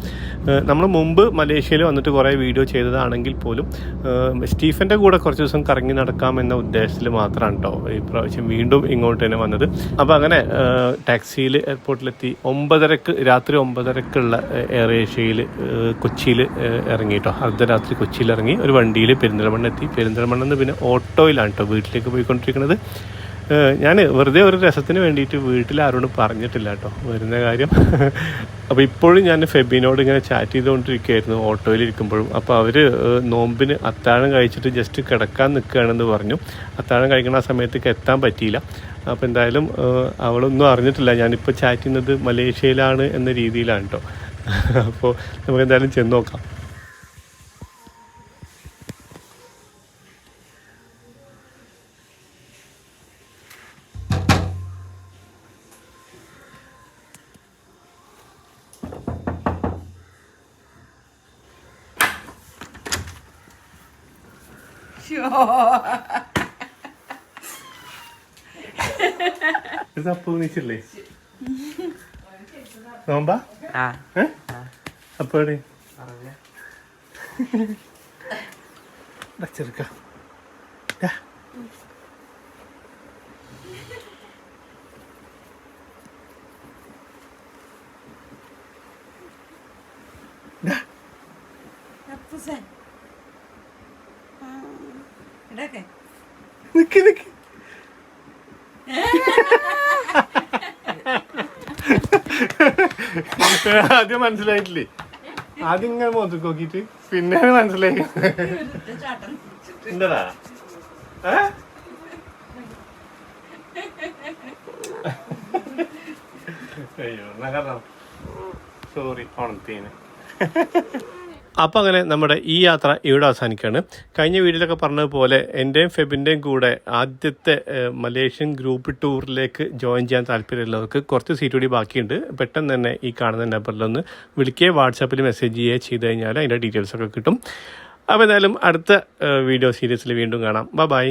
നമ്മൾ മുമ്പ് മലേഷ്യയിൽ വന്നിട്ട് കുറേ വീഡിയോ ചെയ്തതാണെങ്കിൽ പോലും സ്റ്റീഫന്റെ കൂടെ കുറച്ച് ദിവസം കറങ്ങി നടക്കാമെന്ന ഉദ്ദേശത്തിൽ മാത്രമാണ് കേട്ടോ ഈ പ്രാവശ്യം വീണ്ടും ഇങ്ങോട്ട് തന്നെ വന്നത്. അപ്പോൾ അങ്ങനെ ടാക്സിയിൽ എയർപോർട്ടിലെത്തി. ഒമ്പതരക്ക് രാത്രി ഒമ്പതരക്കുള്ള എയർ ഏഷ്യയിൽ കൊച്ചിയിൽ ഇറങ്ങി കേട്ടോ അർദ്ധരാത്രി കൊച്ചിയിൽ ഇറങ്ങി ഒരു വണ്ടിയിൽ പെരിന്തൽമണ്ണ എത്തി. പെരിന്തൽമണ്ണ നിന്ന് പിന്നെ ഓട്ടോയിലാണ് കേട്ടോ വീട്ടിലേക്ക് പോയിക്കൊണ്ടിരിക്കുന്നത്. ഞാൻ വെറുതെ ഒരു രസത്തിന് വേണ്ടിയിട്ട് വീട്ടിൽ ആരോടും പറഞ്ഞിട്ടില്ല കേട്ടോ വരുന്ന കാര്യം. അപ്പോൾ ഇപ്പോഴും ഞാൻ ഫെബിനോട് ഇങ്ങനെ ചാറ്റ് ചെയ്തുകൊണ്ടിരിക്കുകയായിരുന്നു ഓട്ടോയിൽ ഇരിക്കുമ്പോഴും. അപ്പോൾ അവർ നോമ്പിന് അത്താഴം കഴിച്ചിട്ട് ജസ്റ്റ് കിടക്കാൻ നിൽക്കുകയാണെന്ന് പറഞ്ഞു. അത്താഴം കഴിക്കുന്ന ആ സമയത്തേക്ക് എത്താൻ പറ്റിയില്ല. അപ്പോൾ എന്തായാലും അവളൊന്നും അറിഞ്ഞിട്ടില്ല. ഞാനിപ്പോൾ ചാറ്റ് ചെയ്യുന്നത് മലേഷ്യയിലാണ് എന്ന രീതിയിലാണ് കേട്ടോ അപ്പോൾ നമുക്ക് എന്തായാലും ചെന്ന് നോക്കാം. നീച്ചില്ലേ നോമ്പാ? അപ്പോഴേ ചെറുക്ക. നിക്ക് നിക്ക്. ആദ്യം മനസ്സിലായിട്ടില്ലേ? ആദ്യം ഇങ്ങനെ മുഖത്ത് നോക്കിട്ട് പിന്നെ മനസ്സിലായി എന്താ അയ്യോ നഗരം സോറി ഓണത്തിന്. അപ്പോൾ അങ്ങനെ നമ്മുടെ ഈ യാത്ര ഇവിടെ അവസാനിക്കുകയാണ്. കഴിഞ്ഞ വീഡിയോയിലൊക്കെ പറഞ്ഞതുപോലെ എന്റെയും ഫെബിന്റെയും കൂടെ ആദ്യത്തെ മലേഷ്യൻ ഗ്രൂപ്പ് ടൂറിലേക്ക് ജോയിൻ ചെയ്യാൻ താല്പര്യമുള്ളവർക്ക് കുറച്ച് സീറ്റ് കൂടി ബാക്കിയുണ്ട്. പെട്ടെന്ന് തന്നെ ഈ കാണുന്ന നമ്പറിലൊന്ന് വിളിക്കുകയോ വാട്സാപ്പിൽ മെസ്സേജ് ചെയ്യുകയോ ചെയ്ത് കഴിഞ്ഞാൽ അതിന്റെ ഡീറ്റെയിൽസൊക്കെ കിട്ടും. അപ്പോൾ എന്തായാലും അടുത്ത വീഡിയോ സീരീസിൽ വീണ്ടും കാണാം. ബൈ